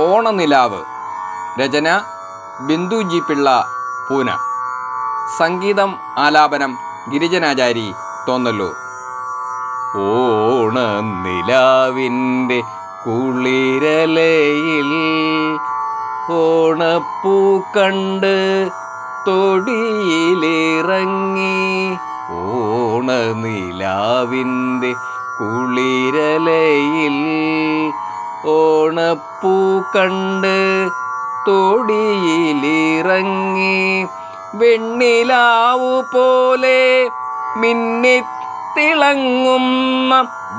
ഓണനിലാവ് രചന ബിന്ദു ജി പിള്ള പൂന. സംഗീതം ആലാപനം ഗിരിജനാചാരി തോന്നല്ലൂർ. ഓണനിലാവിന്റെ കുളിരലയിൽ ഓണപ്പൂ കണ്ട് തൊടിയിലിറങ്ങി. ഓണനിലാവിന്റെ കുളിരലയിൽ ഓണപ്പൂ കണ്ട് തൊടിയിലിറങ്ങി വെണ്ണിലാവു പോലെ മിന്നിത്തിളങ്ങുന്ന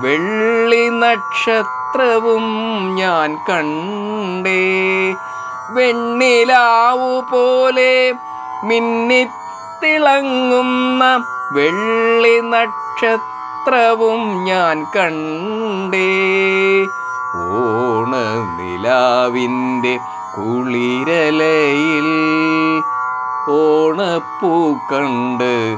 വെള്ളി നക്ഷത്രവും ഞാൻ കണ്ടേ. വെണ്ണിലാവു പോലെ മിന്നിത്തിളങ്ങുന്ന വെള്ളി നക്ഷത്രവും ഞാൻ കണ്ടേ. ഓണനിലാവിന്റെ കുളിരലയിൽ ഓണപ്പൂ കണ്ട്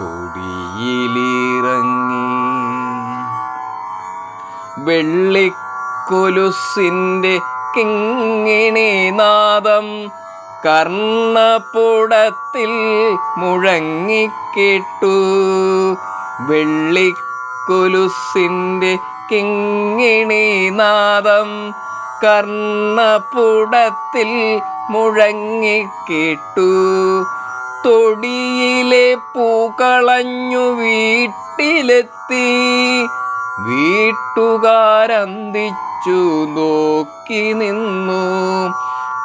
തൊടിയിലിറങ്ങി. വെള്ളിക്കൊലുസിന്റെ കിങ്ങിണി നാദം കർണപ്പുടത്തിൽ മുഴങ്ങിക്കേട്ടു. വെള്ളിക്കൊലുസിന്റെ കിങ്ങിണി നാദം കർണപുടത്തിൽ മുഴങ്ങിക്കേട്ടു തൊടിയിലെ പൂക്കളഞ്ഞു വീട്ടിലെത്തി. വീട്ടുകാരന്തിച്ചു നോക്കി നിന്നു.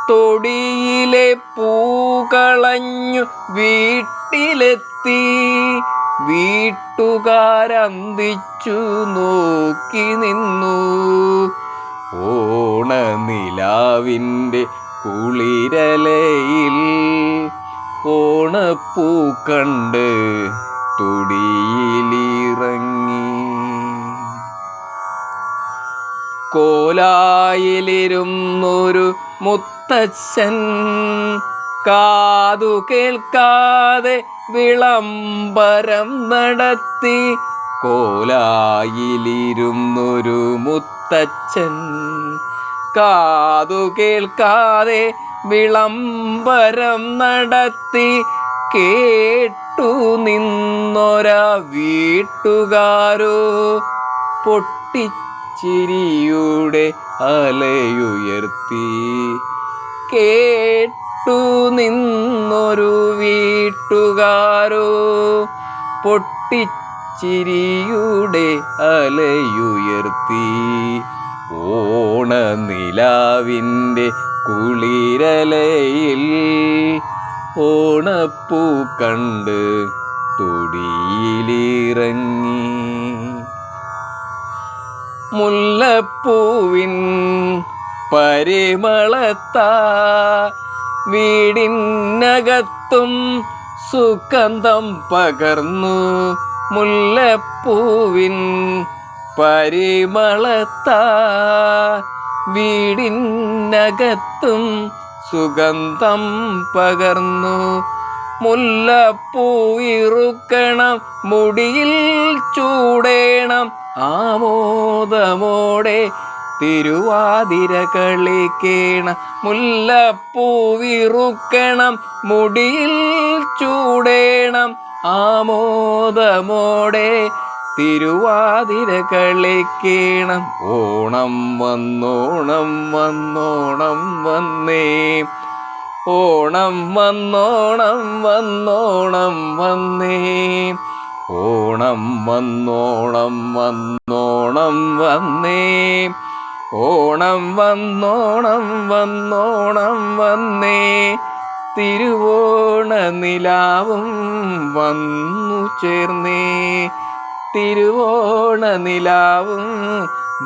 തൊടിയിലെ പൂക്കളഞ്ഞു വീട്ടിലെത്തി. വീട്ടുകാരന്തിച്ചു നോക്കി നിന്നു. ഓണനിലാവിന്റെ കുളിരലയിൽ ഓണപ്പൂ കണ്ട് തുടിയിലിറങ്ങി. കോലായിലിരുന്നൊരു മുത്തച്ഛൻ കാതു കേൾക്കാതെ വിളംബരം നടത്തി കോലായിലിരുന്നൊരു മുത്തച്ഛൻ കാതു കേൾക്കാതെ വിളംബരം നടത്തി കേട്ടു നിന്നൊര വീട്ടുകാരോ പൊട്ടിച്ചിരിയുടെ അലയുയർത്തി കേട്ടു നിന്നൊരു വീട്ടുകാരോ? പൊട്ടിച്ചിരിയുടെ അലയുയർത്തി. ഓണനിലാവിന്റെ കുളിരലയിൽ ഓണപ്പൂ കണ്ട് തൊടിയിലിറങ്ങി. മുല്ലപ്പൂവിൻ പരിമളത്താ വീടിനകത്തും സുഗന്ധം പകർന്നു മുല്ലപ്പൂവിൻ പരിമളത്താ വീടിനകത്തും സുഗന്ധം പകർന്നു മുല്ലപ്പൂയിറുക്കണം മുടിയിൽ ചൂടേണം ആമോദമോടെ തിരുവാതിര കളിക്കേണ മുല്ലപ്പൂവിറുക്കണം മുടിയിൽ ചൂടേണം ആമോദമോടെ തിരുവാതിര കളിക്കേണം ഓണം വന്നോണം വന്നോണം വന്നേ ഓണം വന്നോണം വന്നോണം വന്നേ ഓണം വന്നോണം വന്നോണം വന്നേ. ഓണം വന്നോണം വന്നോണം വന്നേ. തിരുവോണ നിലാവും വന്നു ചേർന്നേ. തിരുവോണ നിലാവും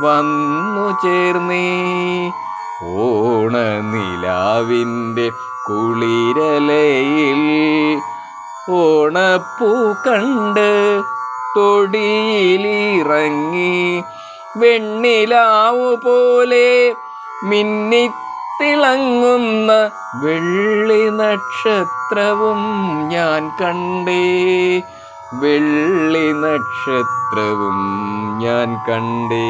വന്നു ചേർന്നേ. ഓണ നിലാവിന്റെ കുളിരലയിൽ ഓണപ്പൂ കണ്ട് തൊടിയിലിറങ്ങി വെണ്ണിലാവു പോലെ മിന്നിത്തിളങ്ങുന്ന വെള്ളി നക്ഷത്രവും ഞാൻ കണ്ടേ. വെള്ളി നക്ഷത്രവും ഞാൻ കണ്ടേ.